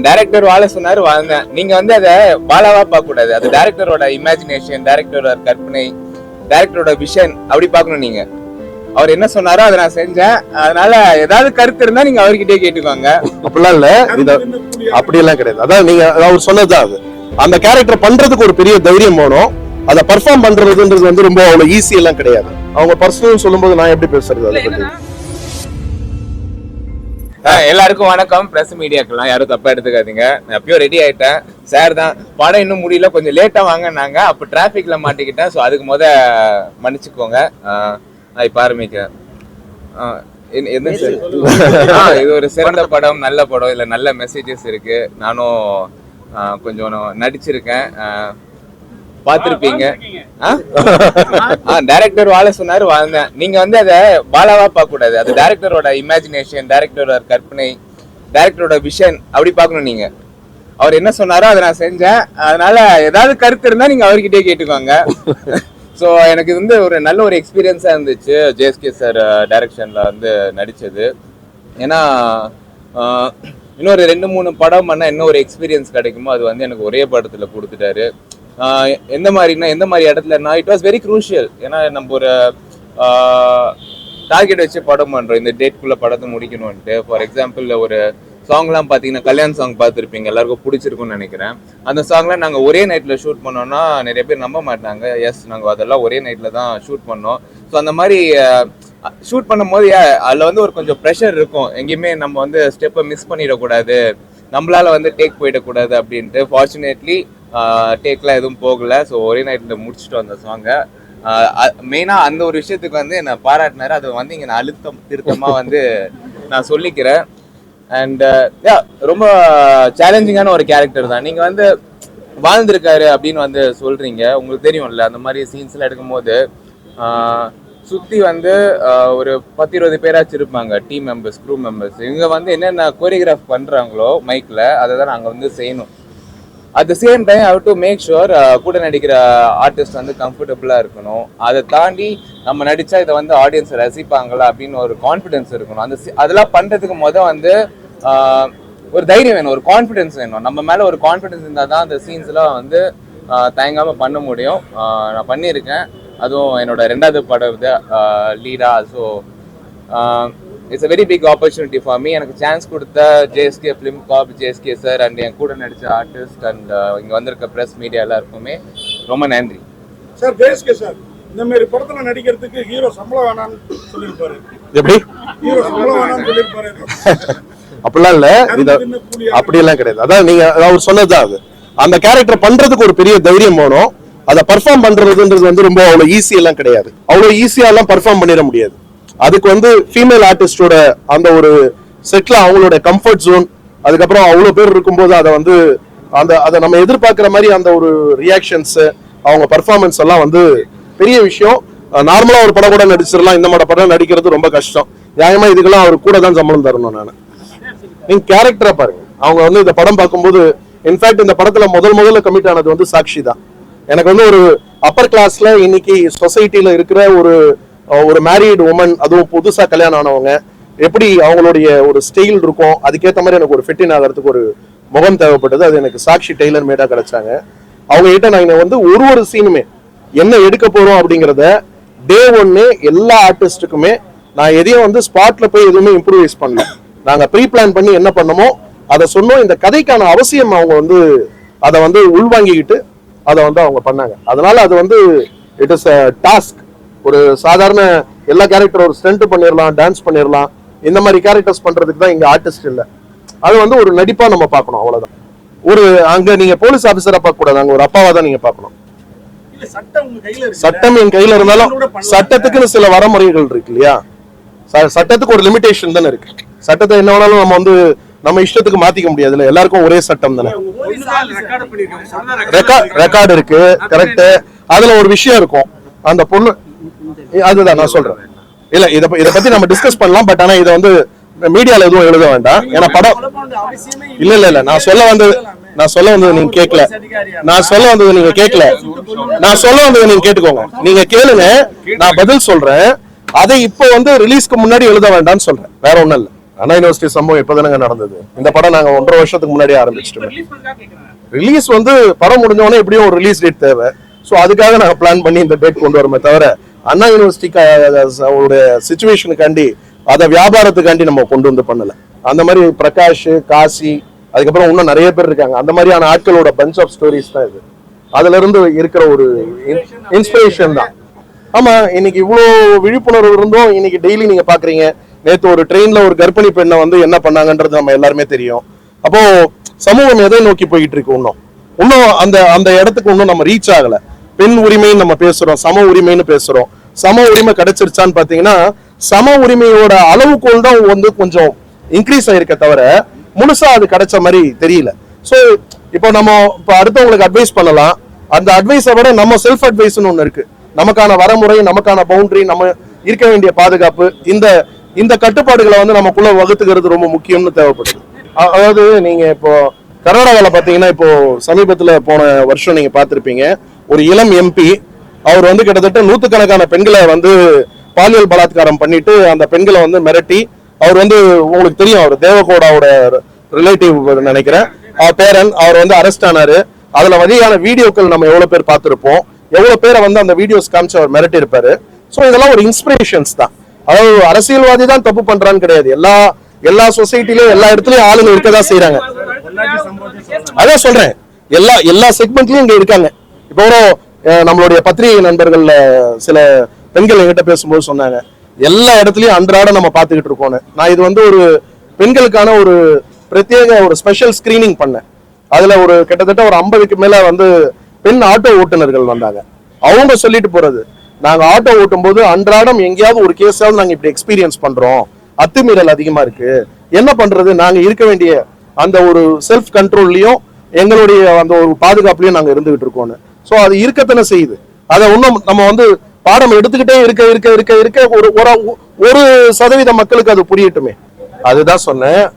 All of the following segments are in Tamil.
டைரக்டர் வாழ சொன்னாரு வாழ்ந்தேன் நீங்க வந்து அதை வாழாவா பார்க்க கூடாது அது டைரக்டரோட இமேஜினேஷன் டைரக்டரோட கற்பனை டைரக்டரோட விஷன் அப்படி பார்க்கணும் நீங்க. அவர் என்ன சொன்னாரோ அதை நான் செஞ்சேன். அதனால ஏதாவது கருத்து இருந்தா நீங்க அவர்கிட்டயே கேட்டுக்கோங்க. அப்படிலாம் இல்ல. இத அப்படியெல்லாம் கிடையாது. அதான் நீங்க அவர் சொன்னதுதான் அது. அந்த கேரக்டர் பண்றதுக்கு ஒரு பெரிய தைரியம் வேணும். அதை பர்ஃபார்ம் பண்றதுன்றது வந்து ரொம்ப அவ்வளவு ஈஸி எல்லாம் கிடையாது. அவங்க பர்சனல் சொல்லும்போது நான் எப்படி பேசுறது அதை பத்தி? எல்லாருக்கும் வணக்கம். பிரஸ் மீடியாக்கெல்லாம் யாரும் தப்பா எடுத்துக்காதீங்க. நான் எப்பயோ ரெடி ஆயிட்டேன். சார் தான். படம் இன்னும் முடியல. கொஞ்சம் லேட்டா வாங்கினாங்க. அப்ப டிராபிக்ல மாட்டிக்கிட்டேன். ஸோ அதுக்கு முத மன்னிச்சுக்கோங்க. ஆஹ் நான் இப்ப ஆரம்பிக்கிறேன். என்ன- சார் இது ஒரு சிறந்த படம் நல்ல படம். இல்ல நல்ல மெசேஜஸ் இருக்கு. நானும் கொஞ்சம் நடிச்சிருக்கேன். ஆஹ் பார்த்திருப்பீங்க டைரக்டர் வாழ சொன்னாரு வாழ்ந்தேன். நீங்க வந்து அதை வாழாவா பார்க்க கூடாது அது டைரக்டரோட இமேஜினேஷன் டைரக்டரோட கற்பனை டைரக்டரோட விஷன் அப்படி பார்க்கணும் நீங்க. அவர் என்ன சொன்னாரோ அதை நான் செஞ்சேன். அதனால ஏதாவது கருத்து இருந்தா நீங்க அவர்கிட்டயே கேட்டுக்கோங்க. ஸோ எனக்கு இது வந்து ஒரு நல்ல ஒரு எக்ஸ்பீரியன்ஸா இருந்துச்சு ஜேஎஸ்கே சார் டைரக்ஷன்ல வந்து நடிச்சது. ஏன்னா இன்னொரு ரெண்டு மூணு படம் பண்ணா இன்னும் ஒரு எக்ஸ்பீரியன்ஸ் கிடைக்குமோ அது வந்து எனக்கு ஒரே படத்துல கொடுத்துட்டாரு. எந்த மாதிரினா எந்த மாதிரி இடத்துலனா இட் வாஸ் வெரி க்ரூஷியல் ஏன்னா நம்ம ஒரு டார்கெட் வச்சு படம் பண்ணுறோம் இந்த டேட்குள்ள படத்தை முடிக்கணும்ட்டு ஃபார் எக்ஸாம்பிள் ஒரு சாங்லாம் பார்த்தீங்கன்னா கல்யாண் சாங் பார்த்துருப்பீங்க. எல்லாருக்கும் பிடிச்சிருக்கும்னு நினைக்கிறேன். அந்த சாங்லாம் நாங்கள் ஒரே நைட்டில் ஷூட் பண்ணோன்னா நிறைய பேர் நம்ப மாட்டாங்க. எஸ் நாங்கள் அதெல்லாம் ஒரே நைட்டில் தான் ஷூட் பண்ணோம். ஸோ அந்த மாதிரி ஷூட் பண்ணும்போது அதில் வந்து ஒரு கொஞ்சம் ப்ரெஷர் இருக்கும். எங்கேயுமே நம்ம வந்து ஸ்டெப்பை மிஸ் பண்ணிடக்கூடாது. நம்மளால வந்து டேக் போயிடக்கூடாது அப்படின்ட்டு. ஃபார்ச்சுனேட்லி டேக்லாம் எதுவும் போகல. ஸோ ஒரே நைட்டில் முடிச்சுட்டு வந்த சாங்கை மெயினாக அந்த ஒரு விஷயத்துக்கு வந்து என்னை பாராட்டினார். அது வந்து இங்கே நான் அழுத்தம் திருத்தமாக வந்து நான் சொல்லிக்கிறேன். அண்ட் யா ரொம்ப சேலஞ்சிங்கான ஒரு கேரக்டர் தான். நீங்கள் வந்து வாழ்ந்திருக்காரு அப்படின்னு வந்து சொல்கிறீங்க உங்களுக்கு தெரியும்ல அந்த மாதிரி சீன்ஸ்லாம் எடுக்கும்போது சுற்றி வந்து ஒரு பத்து இருபது பேராச்சும் இருப்பாங்க. டீம் மெம்பர்ஸ் க்ரூ மெம்பர்ஸ் இவங்க வந்து என்னென்ன கோரியோகிராஃப் பண்ணுறாங்களோ மைக்கில் அதை தான் நாங்கள் வந்து செய்யணும். At the same time how to make sure கூட நடிக்கிற ஆர்டிஸ்ட் வந்து கம்ஃபர்டபுளாக இருக்கணும். அதை தாண்டி நம்ம நடித்தா இதை வந்து ஆடியன்ஸ் ரசிப்பாங்களா அப்படின்னு ஒரு கான்ஃபிடென்ஸ் இருக்கணும். அந்த அதெல்லாம் பண்ணுறதுக்கு மொதல் வந்து ஒரு தைரியம் வேணும் ஒரு கான்ஃபிடென்ஸ் வேணும். நம்ம மேலே ஒரு கான்ஃபிடன்ஸ் இருந்தால் தான் அந்த சீன்ஸ்லாம் வந்து தயங்காமல் பண்ண முடியும். நான் பண்ணியிருக்கேன். அதுவும் என்னோட ரெண்டாவது படம் இது லீடா so it's a very big opportunity for me எனக்கு சான்ஸ் கொடுத்த JSK film corp JSK sir and என் கூட நடிச்ச ஆர்டிஸ்ட் அண்ட் இங்கே வந்திருக்க ப்ரெஸ் மீடியா எல்லாருக்குமே ரொம்ப நன்றி. சார் ஜெயஸ்கே சார் இந்த மாதிரி படத்துல நடிக்கிறதுக்கு ஹீரோ சம்பளம் வேணாம்னு சொல்லியிருப்பாரு. எப்படி? ஹீரோ சம்பளம் வேணாம்னு சொல்லியிருப்பாரு. அப்படிலாம் இல்ல. இத அப்படியெல்லாம் கிடையாது. அதான் நீங்க அவர் சொன்னதுதான் அது. அந்த கேரக்டர் பண்றதுக்கு ஒரு பெரிய தைரியம் வேணும். அதை பர்ஃபார்ம் பண்றதுன்றது வந்து ரொம்ப அவ்வளவு ஈஸி எல்லாம் கிடையாது. அவ்வளவு ஈஸியா எல்லாம் பர்ஃபார்ம் பண்ணிட முடியாது. அதுக்கு வந்து ஃபீமேல் ஆர்டிஸ்டோட அந்த ஒரு செட்டில் அவங்களோட கம்ஃபர்ட் ஜோன் அதுக்கப்புறம் அவ்வளோ பேர் இருக்கும்போது அதை வந்து அந்த அதை நம்ம எதிர்பார்க்குற மாதிரி அந்த ஒரு ரியாக்ஷன்ஸு அவங்க பர்ஃபார்மன்ஸ் எல்லாம் வந்து பெரிய விஷயம். நார்மலாக ஒரு படம் கூட நடிச்சிடலாம் இந்த மாதிரி படம் நடிக்கிறது ரொம்ப கஷ்டம். நியாயமா இதுக்கெல்லாம் அவர் கூட தான் சம்பளம் தரணும் நான். நீங்கள் கேரக்டரா பாருங்க. அவங்க வந்து இந்த படம் பார்க்கும்போது இன்ஃபேக்ட் இந்த படத்துல முதல் முதல்ல கமிட் ஆனது வந்து சாக்ஷி தான். எனக்கு வந்து ஒரு அப்பர் கிளாஸில் இன்னைக்கு சொசைட்டியில் இருக்கிற ஒரு ஒரு மேரீடு உமன் அதுவும் புதுசா கல்யாணம் ஆனவங்க எப்படி அவங்களுடைய ஒரு ஸ்டைல் இருக்கும் அதுக்கேத்த மாதிரி எனக்கு ஒரு ஃபிட்டின் ஆகிறதுக்கு ஒரு முகம் தேவைப்பட்டது. அது எனக்கு சாக்ஷி டெய்லர் மேடா கிடைச்சாங்க. அவங்க கிட்ட நான் வந்து ஒரு ஒரு சீனுமே என்ன எடுக்க போறோம் அப்படிங்கறத டே ஒன்னு எல்லா ஆர்டிஸ்டுக்குமே நான் எதையும் வந்து ஸ்பாட்ல போய் எதுவுமே இம்ப்ரூவைஸ் பண்ணல. நாங்க ப்ரீ பிளான் பண்ணி என்ன பண்ணமோ அதை சொன்னோம். இந்த கதைக்கான அவசியம் அவங்க வந்து அதை வந்து உள்வாங்கிக்கிட்டு அதை வந்து அவங்க பண்ணாங்க. அதனால அது வந்து இட் இஸ் அ டாஸ்க் ஒரு சாதாரண எல்லா கேரக்டர் ஒரு ஸ்டண்ட் பண்ணிடலாம் டான்ஸ் பண்ணிடலாம் இந்த மாதிரி கேரக்டர்ஸ் பண்றதுக்கு தான் இங்க ஆர்டிஸ்ட் இல்ல. அது வந்து ஒரு நடிப்பா நம்ம பார்க்கணும் அவ்வளவுதான். ஒரு அங்க நீங்க போலீஸ் ஆபீசரா பார்க்க கூடாது அங்க ஒரு அப்பாவா தான் நீங்க பார்க்கணும். இல்ல சட்டம் உங்க கையில இருக்கு சட்டம் என் கையில இருந்தாலும். சட்டத்துக்குன்னு சில வரமுறைகள் இருக்கு இல்லையா? ச- சட்டத்துக்கு ஒரு லிமிடேஷன் தானே இருக்கு. சட்டத்தை என்ன வேணாலும் நம்ம வந்து நம்ம இஷ்டத்துக்கு மாத்திக்க முடியாதுல்ல எல்லாருக்கும் ஒரே சட்டம் தானே. ரெக்கார்ட் ரெக்கார்டு இருக்கு கரெக்ட் அதுல ஒரு விஷயம் இருக்கும். அந்த பொண்ணு அதுதான் நான் சொல்றேன். இல்ல இத இத பத்தி நம்ம டிஸ்கஸ் பண்ணலாம் பட் ஆனா இத வந்து மீடியால எதுவும் எழுத வேண்டாம். ஏன்னா படம் இல்ல இல்ல இல்ல நான் சொல்ல வந்தது நான் சொல்ல வந்தது நீங்க கேட்கல நான் சொல்ல வந்தது நீங்க கேட்கல நான் சொல்ல வந்தது நீங்க கேட்டுக்கோங்க. நீங்க கேளுங்க நான் பதில் சொல்றேன். அதை இப்போ வந்து ரிலீஸ்க்கு முன்னாடி எழுத வேண்டாம்னு சொல்றேன். வேற ஒண்ணும் இல்ல. அண்ணா யூனிவர்சிட்டி சம்பவம் இப்பதானங்க நடந்தது? இந்த படம் நாங்க ஒன்றரை வருஷத்துக்கு முன்னாடியே ஆரம்பிச்சிட்டோம். ரிலீஸ் வந்து படம் முடிஞ்ச உடனே எப்படியும் ஒரு ரிலீஸ் டேட் தேவை. ஸோ அதுக்காக நாங்கள் பிளான் பண்ணி இந்த டேட் கொண்டு வரமே தவிர அண்ணா யூனிவர்சிட்டி ஒரு சுச்சுவேஷனுக்காண்டி அதை வியாபாரத்துக்காண்டி நம்ம கொண்டு வந்து பண்ணல. அந்த மாதிரி பிரகாஷ் காசி அதுக்கப்புறம் இன்னும் நிறைய பேர் இருக்காங்க. அந்த மாதிரியான ஆட்களோட பஞ்ச் ஆஃப் ஸ்டோரிஸ் தான் இது. அதுல இருந்து இருக்கிற ஒரு இன்ஸ்பிரேஷன் தான். ஆமா இன்னைக்கு இவ்வளோ விழிப்புணர்வு இருந்தும். இன்னைக்கு டெய்லி நீங்க பாக்குறீங்க. நேற்று ஒரு ட்ரெயின்ல ஒரு கர்ப்பிணி பெண்ணை வந்து என்ன பண்ணாங்கன்றது நம்ம எல்லாருமே தெரியும். அப்போ சமூகம் எதை நோக்கி போயிட்டு இருக்கு இன்னும்? இன்னும் அந்த அந்த இடத்துக்கு இன்னும் நம்ம ரீச் ஆகலை. பெண் உரிமைன்னு நம்ம பேசுறோம் சம உரிமைன்னு பேசுறோம். சம உரிமை கிடைச்சிருச்சான்னு பாத்தீங்கன்னா சம உரிமையோட அளவுக்குள் தான் வந்து கொஞ்சம் இன்க்ரீஸ் ஆயிருக்க தவிர முழுசா அது கிடைச்ச மாதிரி தெரியல. ஸோ இப்போ நம்ம இப்போ அடுத்தவங்களுக்கு அட்வைஸ் பண்ணலாம். அந்த அட்வைஸை விட நம்ம செல்ஃப் அட்வைஸ்னு ஒன்று இருக்கு. நமக்கான வரமுறை நமக்கான பவுண்டரி நம்ம இருக்க வேண்டிய பாதுகாப்பு இந்த இந்த கட்டுப்பாடுகளை வந்து நமக்குள்ள வகுத்துக்கிறது ரொம்ப முக்கியம்னு தேவைப்படுது. அதாவது நீங்க இப்போ கர்நாடகாவில் பார்த்தீங்கன்னா இப்போ சமீபத்தில் போன வருஷம் நீங்க பார்த்துருப்பீங்க. ஒரு இளம் எம்பி அவர் வந்து கிட்டத்தட்ட நூற்றுக்கணக்கான பெண்களை வந்து பாலியல் பலாத்காரம் பண்ணிட்டு அந்த பெண்களை வந்து மிரட்டி அவர் வந்து உங்களுக்கு தெரியும் அவர் தேவகோடாவோட ரிலேட்டிவ் நினைக்கிறேன். அவர் பேரன் அவர் வந்து அரெஸ்ட் ஆனாரு. அதுல வகையான வீடியோக்கள் நம்ம எவ்வளவு பேர் பார்த்திருப்போம். எவ்வளவு பேரை வந்து அந்த வீடியோஸ் காமிச்சு அவர் மிரட்டி இருப்பாரு ஸோ இதெல்லாம் ஒரு இன்ஸ்பிரேஷன்ஸ் தான். அதாவது அரசியல்வாதி தான் தப்பு பண்றான்னு கிடையாது. எல்லா எல்லா சொசைட்டிலயும் எல்லா இடத்துலயும் ஆளுங்க இருக்கதான் செய்யறாங்க அதான் சொல்றேன். எல்லா எல்லா செக்மெண்ட்லயும் இங்க இருக்காங்க. இப்போ கூட நம்மளுடைய பத்திரிகை நண்பர்கள்ல சில பெண்கள் என்கிட்ட பேசும்போது சொன்னாங்க எல்லா இடத்துலையும் அன்றாட நம்ம பார்த்துக்கிட்டு இருக்கோம்னு. நான் இது வந்து ஒரு பெண்களுக்கான ஒரு பிரத்யேக ஒரு ஸ்பெஷல் ஸ்கிரீனிங் பண்ணேன். அதுல ஒரு கிட்டத்தட்ட ஒரு ஐம்பதுக்கு மேல வந்து பெண் ஆட்டோ ஓட்டுநர்கள் வந்தாங்க. அவங்க சொல்லிட்டு போறது நாங்க ஆட்டோ ஓட்டும் போது அன்றாடம் எங்கேயாவது ஒரு கேஸாவது நாங்க இப்படி எக்ஸ்பீரியன்ஸ் பண்றோம். அத்துமீறல் அதிகமா இருக்கு. என்ன பண்றது? நாங்க இருக்க வேண்டிய அந்த ஒரு செல்ஃப் கண்ட்ரோல்லையும் எங்களுடைய அந்த ஒரு பாதுகாப்புலையும் நாங்க இருந்துகிட்டு இருக்கோம்னு. சோ அது இருக்கத்தானே செய்யுது. அதை இன்னும் நம்ம வந்து பாடம் எடுத்துக்கிட்டே இருக்க இருக்க இருக்க இருக்க ஒரு ஒரு- சதவீத மக்களுக்கு அது புரியட்டுமே. அதுதான் சொன்னேன்.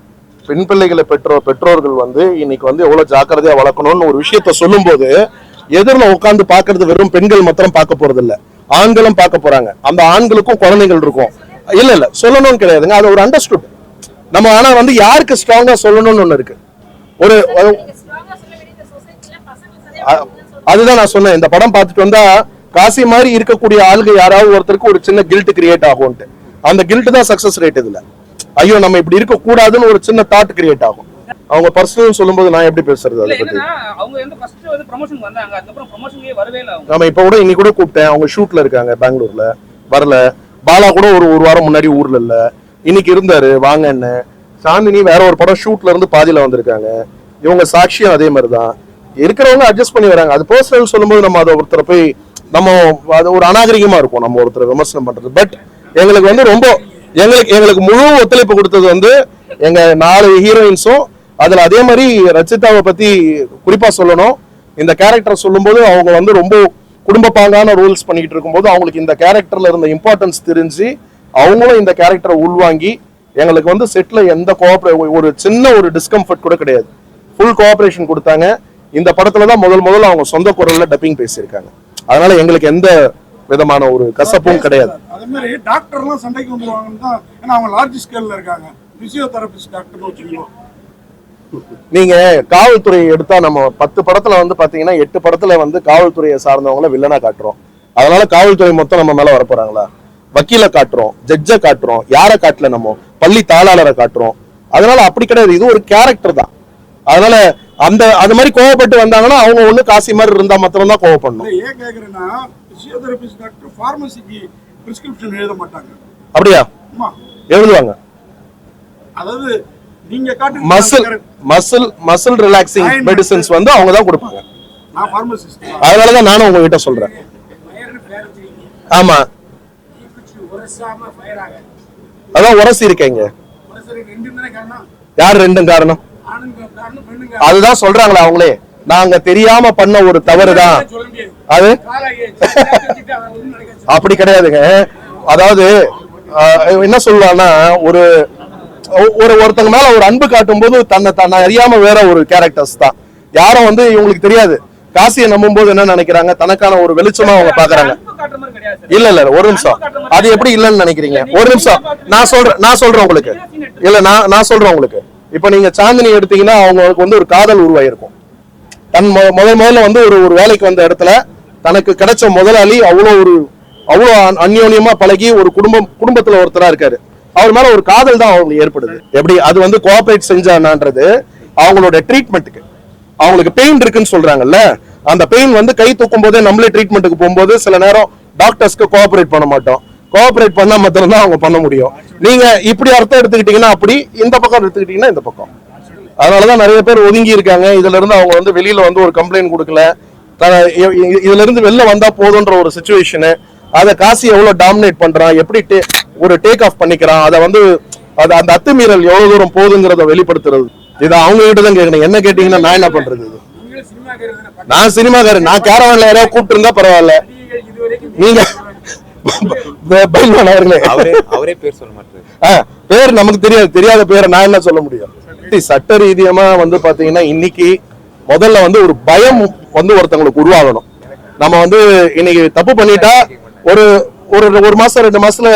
பெண் பிள்ளைகளை பெற்றோர் பெற்றோர்கள் வந்து இன்னைக்கு வந்து எவ்வளவு ஜாக்கிரதையா வளர்க்கணும்னு ஒரு விஷயத்த சொல்லும்போது எதிரில் உட்கார்ந்து பார்க்கிறது வெறும் பெண்கள் மாத்திரம் பார்க்க போறது இல்ல ஆண்களும் பார்க்க போறாங்க. அந்த ஆண்களுக்கும் குழந்தைகள் இருக்கும். இல்ல இல்ல சொல்லணும்னு கிடையாதுங்க. அது ஒரு அண்டர்ஸ்டுட் நம்ம ஆனா வந்து யாருக்கு ஸ்ட்ராங்கா சொல்லணும்னு ஒண்ணு இருக்கு? ஒரு அதுதான் நான் சொன்னேன். இந்த படம் பார்த்துட்டு வந்தா காசி மாதிரி இருக்கக்கூடிய ஆளுங்க யாராவது ஒருத்தருக்கு ஒரு சின்ன கில்ட் கிரியேட் ஆகும்ட்டு அந்த கில்ட் தான் சக்சஸ் ரேட் இதுல. ஐயோ நம்ம இப்படி இருக்க கூடாதுன்னு ஒரு சின்ன தாட் கிரியேட் ஆகும். அவங்க பர்சனல் சொல்லும்போது நான் எப்படி பேசுறது அதை பத்தி? அவங்க வந்து ஃபர்ஸ்ட் வந்து ப்ரமோஷன் வந்தாங்க. அதுக்கப்புறம் ப்ரமோஷன்லயே வரவே இல்லை அவங்க. நம்ம இப்ப கூட இன்னைக்கு கூட கூப்பிட்டேன். அவங்க ஷூட்ல இருக்காங்க பெங்களூர்ல. வரல. பாலா கூட ஒரு ஒரு வாரம் முன்னாடி ஊர்ல இல்ல. இன்னைக்கு இருந்தாரு. வாங்கன்னு சாந்தினி வேற ஒரு படம் ஷூட்ல இருந்து பாதியில வந்திருக்காங்க. இவங்க சாட்சியம் அதே மாதிரி தான் இருக்கிறவங்க அட்ஜஸ்ட் பண்ணி வராங்க. அது பர்சனல் சொல்லும்போது நம்ம அதை ஒருத்தரை போய் நம்ம அது ஒரு அநாகரிகமாக இருக்கும். நம்ம ஒருத்தரை விமர்சனம் பண்ணுறது பட் எங்களுக்கு வந்து ரொம்ப எங்களுக்கு எங்களுக்கு முழு ஒத்துழைப்பு கொடுத்தது வந்து எங்கள் நாலு ஹீரோயின்ஸும் அதில் அதே மாதிரி ரச்சிதாவை பற்றி குறிப்பாக சொல்லணும். இந்த கேரக்டர் சொல்லும்போது அவங்க வந்து ரொம்ப குடும்ப பாங்கான ரோல்ஸ் பண்ணிக்கிட்டு இருக்கும்போது அவங்களுக்கு இந்த கேரக்டரில் இருந்த இம்பார்ட்டன்ஸ் தெரிஞ்சு அவங்களும் இந்த கேரக்டரை உள்வாங்கி எங்களுக்கு வந்து செட்டில் எந்த கோஆப்ரே ஒரு சின்ன ஒரு டிஸ்கம்ஃபர்ட் கூட கிடையாது. ஃபுல் கோஆப்ரேஷன் கொடுத்தாங்க. இந்த படத்துல தான் முதல் முதல்ல அவங்க சொந்த குரல்ல டப்பிங் பேசியிருக்காங்க. அதனால எங்களுக்கு எந்த விதமான ஒரு கசப்பும் கிடையாது. அதே மாதிரி டாக்டர்லாம் சண்டைக்கு வந்துருவாங்கன்னு தான் ஏன்னா அவங்க லார்ஜ் ஸ்கேல்ல இருக்காங்க. பிசியோதெரபிஸ்ட் டாக்டர்னு வச்சுக்கோங்க நீங்க காவல்துறை எடுத்தா நம்ம பத்து படத்துல வந்து பாத்தீங்கன்னா எட்டு படத்துல வந்து காவல்துறையை சார்ந்தவங்கள வில்லனா காட்டுறோம். அதனால காவல்துறை மொத்தம் நம்ம மேல வரப்போறாங்களா? வக்கீல காட்டுறோம் ஜட்ஜை காட்டுறோம் யாரை காட்டல நம்ம? பள்ளி தாளாளரை காட்டுறோம். அதனால அப்படி கிடையாது. இது ஒரு கேரக்டர் தான். அதனால அந்த அது மாதிரி கோவப்பட்டு வந்தாங்கன்னா அவங்க ஒண்ணு காசி மாதிரி இருந்தா மாத்திரம் தான் கோவப்படணும் ஏன் பிசியோதெரபிஸ்ட் டாக்டர் ஃபார்மசிக்கு பிரிஸ்கிரிப்ஷன் எழுத மாட்டாங்க. அப்படியா? எழுதுவாங்க. அதாவது நீங்க காட்டு muscle muscle muscle relaxing medicines வந்து அவங்க தான் கொடுப்பாங்க. நான் ஃபார்மசிஸ்ட் அதனாலதான் நானும் உங்ககிட்ட சொல்றேன். ஆமா. அதான் உரசி இருக்கீங்க. தானே யார் ரெண்டும் காரணம்? அதுதான் சொல்றாங்களா அவங்களே. நாங்க தெரியாம பண்ண ஒரு தவறுதான். சொல்ல முடியாது. அது? அப்படி கிடையாதுங்க. அதாவது என்ன சொல்லலாம்னா ஒரு ஒரு ஒருத்தங்க மேல ஒரு அன்பு காட்டும் போது தன்னை தன்னை அறியாம வேற ஒரு கேரக்டர்ஸ் தான். யாரும் வந்து இவங்களுக்கு தெரியாது. காசியை நம்பும் போது என்ன நினைக்கிறாங்க? தனக்கான ஒரு வெளிச்சமா அவங்க பாக்குறாங்க. இல்ல இல்ல ஒரு நிமிஷம். அது எப்படி இல்லைன்னு நினைக்கிறீங்க? ஒரு நிமிஷம். நான் சொல்றேன் நான் சொல்றேன் உங்களுக்கு. இல்ல நான் நான் சொல்றேன் உங்களுக்கு. இப்போ நீங்க சாந்தினி எடுத்தீங்கன்னா அவங்களுக்கு வந்து ஒரு காதல் உருவாயிருக்கும். தன் முதல் முதல்ல வந்து ஒரு ஒரு வேலைக்கு வந்த இடத்துல தனக்கு கிடைச்ச முதலாளி அவ்வளோ ஒரு அவ்வளோ அந்யோன்யமா பழகி ஒரு குடும்பம் குடும்பத்துல ஒருத்தரா இருக்காரு. அவர் மேல ஒரு காதல் தான் அவங்களுக்கு ஏற்படுது. எப்படி? அது வந்து கோஆபரேட் செஞ்சானான்றது அவங்களோட ட்ரீட்மெண்ட்டுக்கு அவங்களுக்கு பெயின் இருக்குன்னு சொல்றாங்கல்ல அந்த பெயின் வந்து கை தூக்கும் போதே நம்மளே ட்ரீட்மெண்ட்டுக்கு போகும்போது சில நேரம் டாக்டர்ஸ்க்கு கோஆபரேட் பண்ண மாட்டோம். கோஆபரேட் பண்ணா மாத்திரம் தான் அவங்க பண்ண முடியும். நீங்க இப்படி அர்த்தம் எடுத்துக்கிட்டீங்கன்னா அப்படி இந்த பக்கம் எடுத்துக்கிட்டீங்கன்னா இந்த பக்கம். அதனாலதான் நிறைய பேர் ஒதுங்கி இருக்காங்க. இதுல இருந்து அவங்க வந்து வெளியில வந்து ஒரு கம்ப்ளைண்ட் கொடுக்கல. இதுல இருந்து வெளில வந்தா போதுன்ற ஒரு சுச்சுவேஷனு அதை காசி எவ்வளவு டாமினேட் பண்றான்? எப்படி ஒரு டேக் ஆஃப் பண்ணிக்கிறான்? அதை வந்து அது அந்த அத்துமீறல் எவ்வளவு தூரம் போகுதுங்கிறத வெளிப்படுத்துறது. இதை அவங்க கிட்ட தான் கேட்கணும் என்ன கேட்டீங்கன்னா நான் என்ன பண்றது? நான் சினிமாக்காரன். நான் கேரவான்ல யாரையா கூப்பிட்டு இருந்தா பரவாயில்ல. நீங்க பைல்வான் அவர்களே அவரே அவரே பேர் சொல்ல மாட்டாரு. பேர் நமக்கு தெரியாது தெரியாத பேரை நான் என்ன சொல்ல முடியும்? சட்ட ரீதியமா வந்து பாத்தீங்கன்னா இன்னைக்கு முதல்ல வந்து ஒரு பயம் வந்து ஒருத்தங்களுக்கு உருவாகணும். நம்ம வந்து இன்னைக்கு தப்பு பண்ணிட்டா ஒரு ஒரு ஒரு மாசம் ரெண்டு மாசத்துல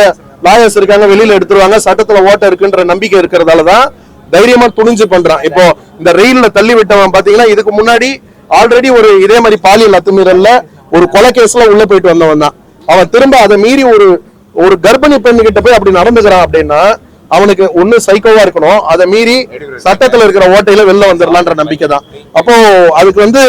லாயர்ஸ் இருக்காங்க வெளியில எடுத்துருவாங்க சட்டத்துல ஓட்ட இருக்குன்ற நம்பிக்கை இருக்கிறதால தான் தைரியமா துணிஞ்சு பண்றான். இப்போ இந்த ரயில்ல தள்ளி விட்டவன் பாத்தீங்கன்னா இதுக்கு முன்னாடி ஆல்ரெடி ஒரு இதே மாதிரி பாலியல் அத்துமீறல்ல ஒரு கொலை கேஸ்ல உள்ள போயிட்டு வந்தவன் தான். அவன் திரும்ப அதை மீறி ஒரு ஒரு கர்ப்பிணி பெண் கிட்ட போய் அப்படி நடந்துக்கிறான் அப்படின்னா அவனுக்கு ஒண்ணு சைக்கோவா இருக்கணும். அதை மீறி சட்டத்துல இருக்கிற ஓட்டையில வெளில வந்துடலான்ற நம்பிக்கை தான் அப்போ அதுக்கு வந்து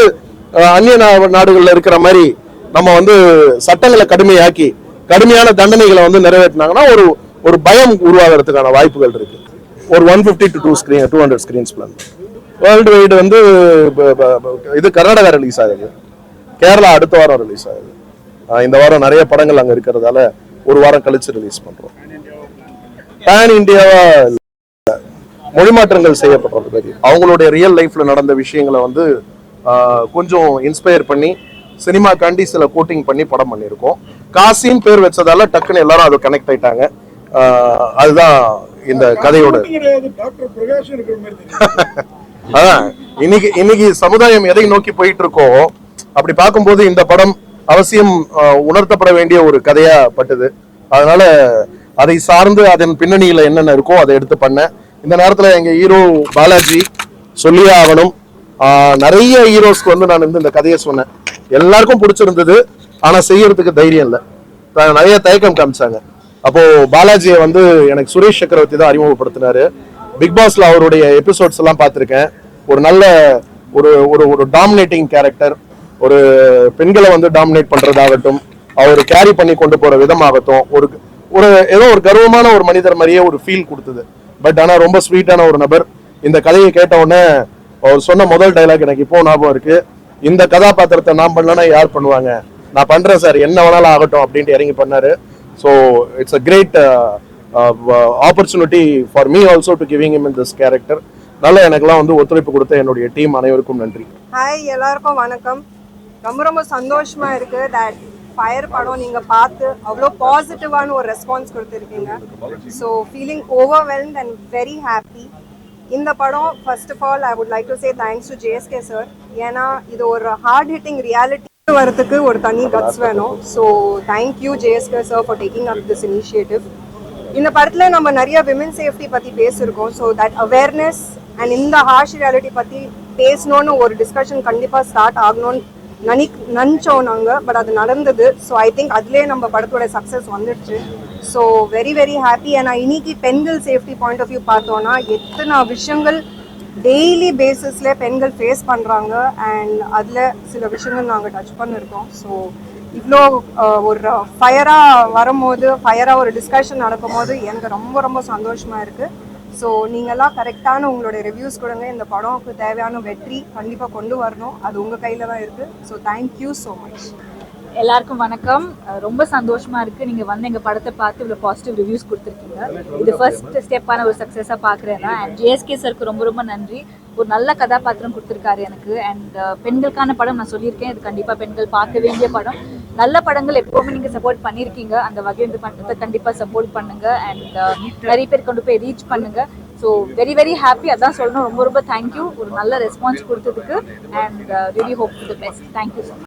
அந்நிய நா- நாடுகள்ல இருக்கிற மாதிரி நம்ம வந்து சட்டங்களை கடுமையாக்கி கடுமையான தண்டனைகளை வந்து நிறைவேற்றினாங்கன்னா ஒரு ஒரு பயம் உருவாகிறதுக்கான வாய்ப்புகள் இருக்கு. ஒரு one fifty to two screen two hundred screens plan world wide வந்து இது கர்நாடகா ரிலீஸ் ஆகுது. கேரளா அடுத்த வாரம் ரிலீஸ் ஆகுது. இந்த வாரம் நிறைய படங்கள் அங்க இருக்கிறதால ஒரு வாரம் கழிச்சு ரிலீஸ் பண்றோம். பேன் இந்தியாவா மொழி மாற்றங்கள் செய்யப்படுறது அவங்களுடைய ரியல் லைஃப்ல நடந்த விஷயங்களை வந்து கொஞ்சம் இன்ஸ்பயர் பண்ணி சினிமாக்காண்டி சில கோட்டிங் பண்ணி படம் பண்ணியிருக்கோம். காசின்னு பேர் வச்சதால டக்குன்னு எல்லாரும் அது கனெக்ட் ஆயிட்டாங்க. அதுதான் இந்த கதையோட மாதிரி. அதான் இன்னைக்கு இன்னைக்கு சமுதாயம் எதை நோக்கி போயிட்டு இருக்கோ அப்படி பார்க்கும்போது இந்த படம் அவசியம் உணர்த்தப்பட வேண்டிய ஒரு கதையா பட்டது. அதனால அதை சார்ந்து அதன் பின்னணியில என்னென்ன இருக்கோ அதை எடுத்து பண்ணேன் இந்த நேரத்துல எங்க ஹீரோ பாலாஜி சொல்லியே ஆகணும். நிறைய ஹீரோஸ்க்கு வந்து நான் வந்து இந்த கதையை சொன்னேன். எல்லாருக்கும் பிடிச்சிருந்தது ஆனா செய்யறதுக்கு தைரியம் இல்லை. நிறைய தயக்கம் காமிச்சாங்க. அப்போ பாலாஜியை வந்து எனக்கு சுரேஷ் சக்கரவர்த்தி தான் அறிமுகப்படுத்தினாரு. பிக் பாஸ்ல அவருடைய எபிசோட்ஸ் எல்லாம் பார்த்துருக்கேன். ஒரு நல்ல ஒரு ஒரு ஒரு டாமினேட்டிங் கேரக்டர் ஒரு பெண்களை வந்து டாமினேட் பண்றதாகட்டும் அவர் கேரி பண்ணி கொண்டு போற விதமாகட்டும் ஒரு ஒரு ஏதோ ஒரு கர்வமான ஒரு மனிதர் மாதிரியே ஒரு ஃபீல் கொடுத்தது. பட் ஆனா ரொம்ப ஸ்வீட்டான ஒரு நபர். இந்த கதையை கேட்ட உடனே அவர் சொன்ன முதல் டைலாக் எனக்கு இப்போ ஞாபகம் இருக்கு. இந்த கதாபாத்திரத்தை நான் பண்ணலன்னா யார் பண்ணுவாங்க? நான் பண்றேன் சார் என்ன வேணாலும் ஆகட்டும் அப்படின்ட்டு இறங்கி பண்ணாரு. So it's a great opportunity for me also to giving him in this character நல்ல எனக்கெல்லாம் வந்து ஒத்துழைப்பு கொடுத்த என்னுடைய டீம் அனைவருக்கும் நன்றி. ஹாய் எல்லாருக்கும் வணக்கம். ரொம்ப ரொம்ப சந்தோஷமா இருக்கு. தட் ஃபயர் படம் நீங்க பார்த்து அவ்வளோ பாசிட்டிவான ஒரு ரெஸ்பான்ஸ் கொடுத்துருக்கீங்க. So feeling overwhelmed and very happy இந்த படம் first of all I would like to say thanks to JSK sir ஏன்னா இது ஒரு ஹார்ட் ஹிட்டிங் ரியாலிட்டி வரதுக்கு ஒரு தனி கட்ஸ் வேணும். So thank you JSK sir for taking up this initiative இந்த படத்தில் நம்ம நிறைய விமன் சேஃப்டி பற்றி பேசியிருக்கோம். ஸோ தட் அவேர்னஸ் அண்ட் இந்த ஹார்ஷ் ரியாலிட்டி பற்றி பேசணும்னு ஒரு டிஸ்கஷன் கண்டிப்பாக ஸ்டார்ட் ஆகணும்னு நினை நினச்சோம் நாங்கள் பட் அது நடந்தது. ஸோ ஐ திங்க் அதுலேயே நம்ம படத்தோட சக்ஸஸ் வந்துடுச்சு. ஸோ வெரி வெரி ஹாப்பி ஏன்னா இன்னைக்கு பெண்கள் சேஃப்டி பாயிண்ட் ஆஃப் வியூ பார்த்தோன்னா எத்தனை விஷயங்கள் டெய்லி பேசிஸில் பெண்கள் ஃபேஸ் பண்ணுறாங்க அண்ட் அதில் சில விஷயங்கள் நாங்கள் டச் பண்ணிருக்கோம். ஸோ இவ்வளோ ஒரு ஃபயராக வரும்போது ஃபயராக ஒரு டிஸ்கஷன் நடக்கும் போது எனக்கு ரொம்ப ரொம்ப சந்தோஷமாக இருக்குது ஸோ நீங்கள்லாம் கரெக்டான உங்களோட ரிவ்யூஸ் கொடுங்க. இந்த படம்க்கு தேவையான வெற்றி கண்டிப்பாக கொண்டு வரணும். அது உங்கள் கையில் தான் இருக்குது ஸோ தேங்க்யூ ஸோ மச் எல்லாருக்கும் வணக்கம். ரொம்ப சந்தோஷமா இருக்கு. நீங்க வந்து எங்க படத்தை பார்த்து இவ்வளவு பாசிட்டிவ் ரிவ்யூஸ் கொடுத்துருக்கீங்க. இது ஃபர்ஸ்ட் ஸ்டெப்பான ஒரு சக்ஸஸா பாக்குறேன் அண்ட் ஜேஎஸ்கே சருக்கு ரொம்ப ரொம்ப நன்றி. ஒரு நல்ல கதாபாத்திரம் கொடுத்துருக்காரு எனக்கு. அண்ட் பெண்களுக்கான படம் நான் சொல்லியிருக்கேன். இது கண்டிப்பா பெண்கள் பார்க்க வேண்டிய படம். நல்ல படங்கள் எப்பவுமே நீங்க சப்போர்ட் பண்ணிருக்கீங்க. அந்த வகையில் இந்த படத்தை கண்டிப்பா சப்போர்ட் பண்ணுங்க. அண்ட் uh, நிறைய பேர் கொண்டு போய் ரீச் பண்ணுங்க. ஸோ வெரி வெரி ஹாப்பி அதான் சொல்லணும். ரொம்ப ரொம்ப தேங்க்யூ ஒரு நல்ல ரெஸ்பான்ஸ் கொடுத்ததுக்கு. And very hope to the best thank you so much